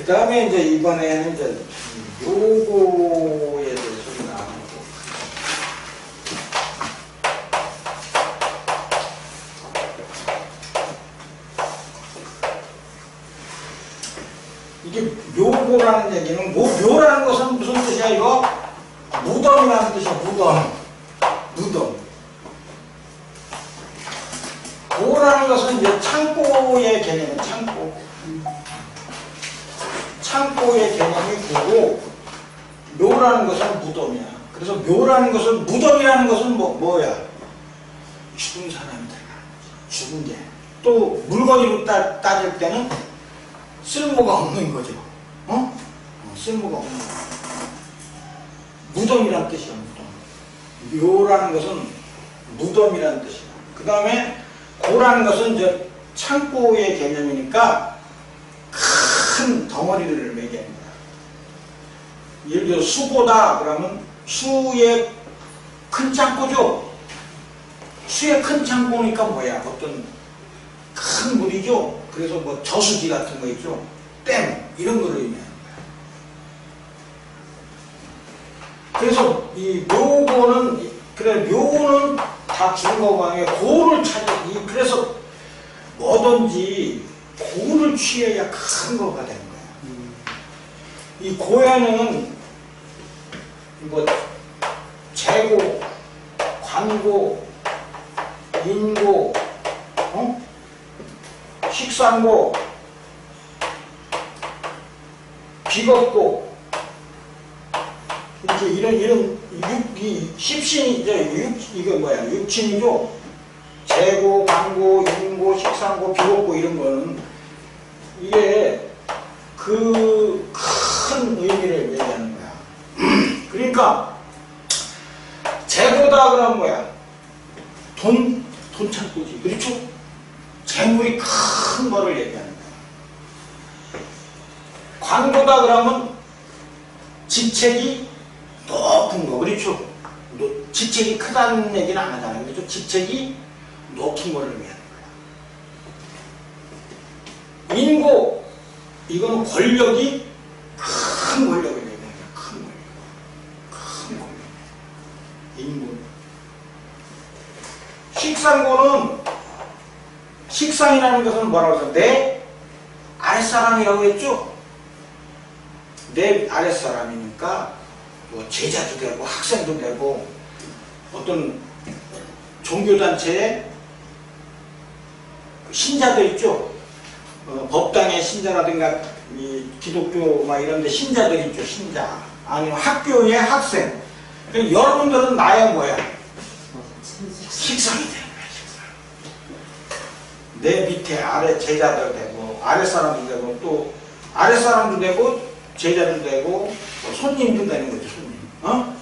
그 다음에 이제 이번에는 이제 요거에 대해서 좀 나누고. 이게 묘고라는 얘기는 뭐 묘라는 것은 무슨 뜻이야 이거? 무덤이라는 뜻이야 무덤 무덤 고라는 것은 이제 창고의 개념이 창고 창고의 개념이 고고 묘라는 것은 무덤이야 그래서 묘라는 것은 무덤이라는 것은 뭐, 뭐야 죽은 거지 죽은 게 또 물건으로 따, 따질 때는 쓸모가 없는 거죠. 어? 어, 쓸모가 없는 거. 무덤이란 뜻이야, 무덤. 묘라는 것은 무덤이라는 뜻이야. 그 다음에 고라는 것은 이제 창고의 개념이니까 큰 매개하는 거야. 예를 들어 수고다 그러면 수의 큰 창고죠. 수의 큰 창고니까 뭐야? 어떤 큰 물이죠. 그래서 뭐 저수지 같은 거 있죠. 댐 이런 거를 거야. 그래서 이 묘고는 그래 묘는 다 중거고 아니에 고를 찾아 이 그래서 뭐든지 고를 취해야 큰 거가 되는 거야. 이 고에는 뭐 재고, 관고, 인고, 어? 식상고, 비겁고, 이제 이런, 이런, 육, 이, 십신이, 이제 육, 이거 뭐야, 육친이죠? 재고, 관고, 인고, 식상고, 비겁고, 이런 거는, 이게 그 큰 의미를 얘기하는 거야. 그러니까, 재고다 그러면 뭐야? 돈, 돈 찾고지. 그렇죠? 재물이 큰 거를 얘기하는 거야. 광고다 그러면 지책이 높은 거, 그렇죠? 노- 지책이 크다는 얘기는 안 하잖아요. 그렇죠? 지책이 높은 거를 거야. 인고, 이거는 권력이 큰 권력을 거야. 큰 권력. 큰 권력. 인고. 식상고는 식상이라는 것은 뭐라고 해서 내 아랫사람이라고 했죠? 내 아랫사람이니까 뭐 제자도 되고 학생도 되고 어떤 종교단체의 신자들 있죠? 어, 법당의 신자라든가 이 기독교 막 이런 데 신자들 있죠 신자. 아니면 학교의 학생. 그러니까 여러분들은 나의 뭐야? 식상이 되는 거야 식상 내 밑에 아래 제자들 되고 아래 사람도 되고 또 아래 사람도 되고 제자도 되고 또 손님도 되는 거죠 손님. 어?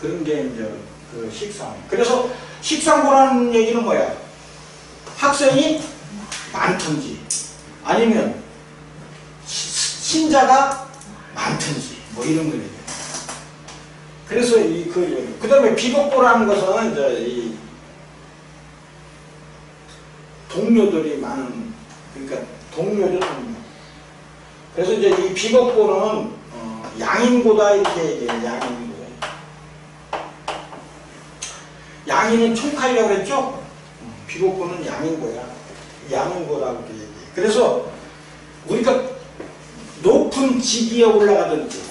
그런 게 이제 그 식상 그래서 식상고라는 얘기는 뭐야? 학생이 많든지 아니면 시- 신자가 많든지 뭐 이런 거예요 그래서 이그 그다음에 비겁고라는 것은 이제 이 동료들이 많은 그러니까 동료죠 동료. 그래서 이제 이 비겁고는 어, 양인고다 이렇게 얘기해요 양인고. 양인은 총칼이라고 그랬죠? 어, 비겁고는 양인고야. 양인고라고 이렇게 얘기해요. 그래서 우리가 높은 직위에 올라가든지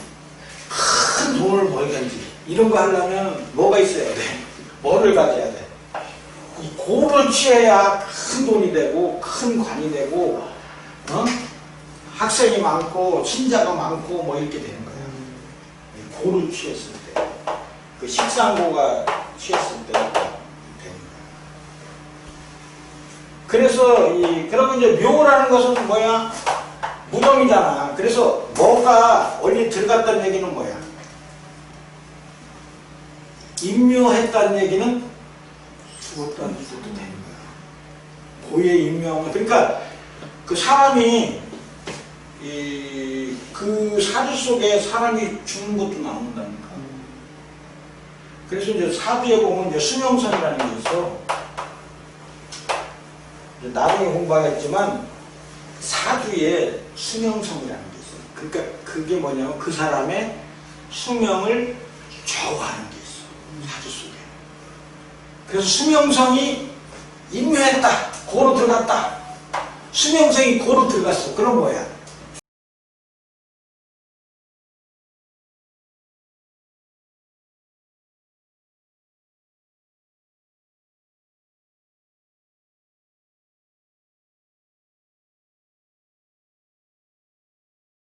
큰 돈을 벌든지 이런 거 하려면 뭐가 있어야 돼? 뭐를 가져야 돼? 이 고를 취해야 큰 돈이 되고 큰 관이 되고 어? 학생이 많고 신자가 많고 뭐 이렇게 되는 거야. 이 고를 취했을 때, 그 식상고가 취했을 때 되는 거야. 그래서 이 그러면 이제 묘라는 것은 뭐야? 무덤이잖아. 그래서 뭐가 어디 들어갔다는 얘기는 뭐야? 임묘했다는 얘기는 죽었다는 뜻도 되는 거야. 고에 임묘하면 그러니까 그 사람이 이 그 사주 속에 사람이 죽는 것도 나온다니까. 그래서 이제 사주에 보면 이제 수명선이라는 게 있어. 나중에 공부하겠지만 사주에 수명성이라는 게 있어요. 그러니까 그게 뭐냐면 그 사람의 수명을 좌우하는 게 있어. 사주 속에. 그래서 수명성이 임묘했다. 고로 들어갔다. 수명성이 고로 들어갔어. 그럼 뭐야?